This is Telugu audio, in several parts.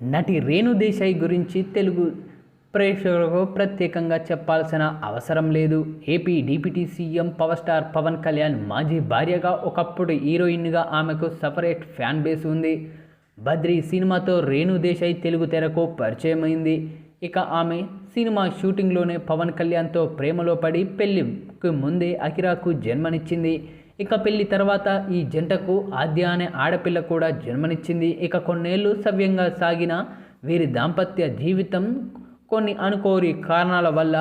నటి రేణు దేశాయ్ గురించి తెలుగు ప్రేక్షకులకు ప్రత్యేకంగా చెప్పాల్సిన అవసరం లేదు. AP deputy CM power star Pawan Kalyan మాజీ భార్యగా ఒకప్పుడు హీరోయిన్గా ఆమెకు సపరేట్ ఫ్యాన్ బేస్ ఉంది. బద్రి సినిమాతో రేణు దేశాయ్ తెలుగు తెరకు పరిచయమైంది. ఇక ఆమె సినిమా షూటింగ్లోనే పవన్ కళ్యాణ్తో ప్రేమలో పడి పెళ్ళికి ముందే అకిరాకు జన్మనిచ్చింది. ఇక పెళ్ళి తర్వాత ఈ జంటకు ఆద్య అనే ఆడపిల్ల కూడా జన్మనిచ్చింది. ఇక కొన్నేళ్ళు సవ్యంగా సాగిన వీరి దాంపత్య జీవితం కొన్ని అనుకోని కారణాల వల్ల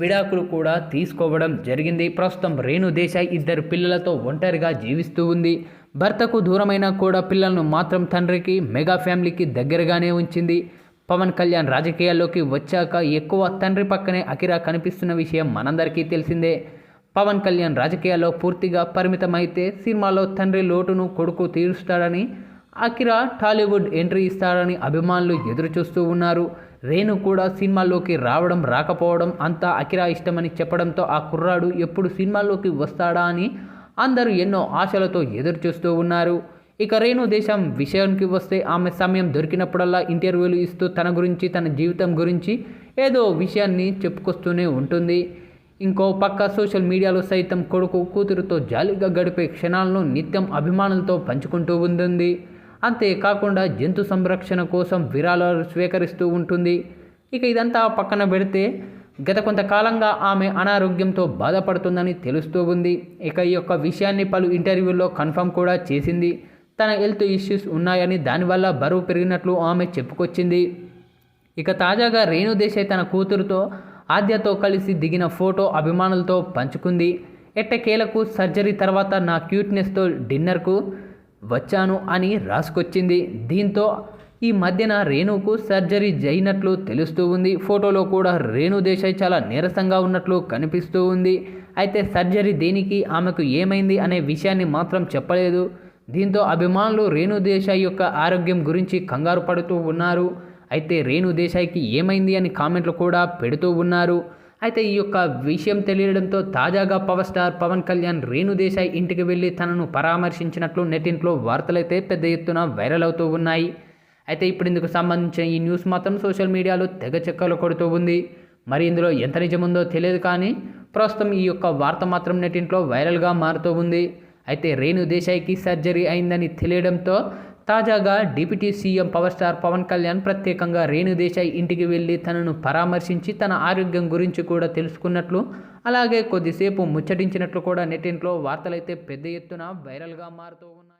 విడాకులు కూడా తీసుకోవడం జరిగింది. ప్రస్తుతం రేణు దేశాయ్ ఇద్దరు పిల్లలతో ఒంటరిగా జీవిస్తూ ఉంది. భర్తకు దూరమైనా కూడా పిల్లలను మాత్రం తండ్రికి మెగా ఫ్యామిలీకి దగ్గరగానే ఉంచింది. పవన్ కళ్యాణ్ రాజకీయాల్లోకి వచ్చాక ఎక్కువ తండ్రి పక్కనే అకిరా కనిపిస్తున్న విషయం మనందరికీ తెలిసిందే. పవన్ కళ్యాణ్ రాజకీయాల్లో పూర్తిగా పరిమితమైతే సినిమాలో తండ్రి లోటును కొడుకు తీరుస్తాడని అకిరా టాలీవుడ్ ఎంట్రీ ఇస్తాడని అభిమానులు ఎదురు చూస్తూ ఉన్నారు. రేణు కూడా సినిమాల్లోకి రావడం రాకపోవడం అంతా అకిరా ఇష్టమని చెప్పడంతో ఆ కుర్రాడు ఎప్పుడు సినిమాల్లోకి వస్తాడా అని అందరూ ఎన్నో ఆశలతో ఎదురు చూస్తూ ఉన్నారు. ఇక రేణు దేశం విషయానికి వస్తే ఆమె సమయం దొరికినప్పుడల్లా ఇంటర్వ్యూలు ఇస్తూ తన గురించి తన జీవితం గురించి ఏదో విషయాన్ని చెప్పుకొస్తూనే ఉంటుంది. ఇంకో పక్క సోషల్ మీడియాలో సైతం కొడుకు కూతురుతో జాలీగా గడిపే క్షణాలను నిత్యం అభిమానులతో పంచుకుంటూ ఉంటుంది. అంతేకాకుండా జంతు సంరక్షణ కోసం విరాళాలు స్వీకరిస్తూ ఉంటుంది. ఇక ఇదంతా పక్కన పెడితే గత కొంతకాలంగా ఆమె అనారోగ్యంతో బాధపడుతుందని తెలుస్తూ ఉంది. ఇక ఈ యొక్క విషయాన్ని పలు ఇంటర్వ్యూల్లో కన్ఫర్మ్ కూడా చేసింది. తన హెల్త్ ఇష్యూస్ ఉన్నాయని దానివల్ల బరువు పెరిగినట్లు ఆమె చెప్పుకొచ్చింది. ఇక తాజాగా రేణు దేశాయ్ తన కూతురుతో ఆద్యతో కలిసి దిగిన ఫోటో అభిమానులతో పంచుకుంది. ఎట్టకేలకు సర్జరీ తర్వాత నా క్యూట్నెస్తో డిన్నర్కు వచ్చాను అని రాసుకొచ్చింది. దీంతో ఈ మధ్యన రేణుకు సర్జరీ అయినట్లు తెలుస్తూ ఉంది. ఫోటోలో కూడా రేణు దేశాయ్ చాలా నీరసంగా ఉన్నట్లు కనిపిస్తూ ఉంది. అయితే సర్జరీ దేనికి ఆమెకు ఏమైంది అనే విషయాన్ని మాత్రం చెప్పలేదు. దీంతో అభిమానులు రేణు దేశాయ్ యొక్క ఆరోగ్యం గురించి కంగారు పడుతూ ఉన్నారు. అయితే రేణు దేశాయ్కి ఏమైంది అని కామెంట్లు కూడా పెడుతూ ఉన్నారు. అయితే ఈ యొక్క విషయం తెలియడంతో తాజాగా పవర్ స్టార్ పవన్ కళ్యాణ్ రేణు దేశాయ్ ఇంటికి వెళ్ళి తనను పరామర్శించినట్లు నెట్టింట్లో వార్తలైతే పెద్ద ఎత్తున వైరల్ అవుతూ ఉన్నాయి. అయితే ఇప్పుడు ఇందుకు సంబంధించిన ఈ న్యూస్ మాత్రం సోషల్ మీడియాలో తెగ చెక్కలు కొడుతూ ఉంది. మరి ఇందులో ఎంత నిజముందో తెలియదు కానీ ప్రస్తుతం ఈ యొక్క వార్త మాత్రం నెట్టింట్లో వైరల్గా మారుతూ ఉంది. అయితే రేణు దేశాయ్కి సర్జరీ అయిందని తెలియడంతో తాజాగా deputy CM power star Pawan Kalyan ప్రత్యేకంగా రేణు దేశాయ్ ఇంటికి వెళ్ళి తనను పరామర్శించి తన ఆరోగ్యం గురించి కూడా తెలుసుకున్నట్లు అలాగే కొద్దిసేపు ముచ్చటించినట్లు కూడా నెట్టింట్లో వార్తలైతే పెద్ద ఎత్తున వైరల్గా మారుతూ ఉన్నాయి.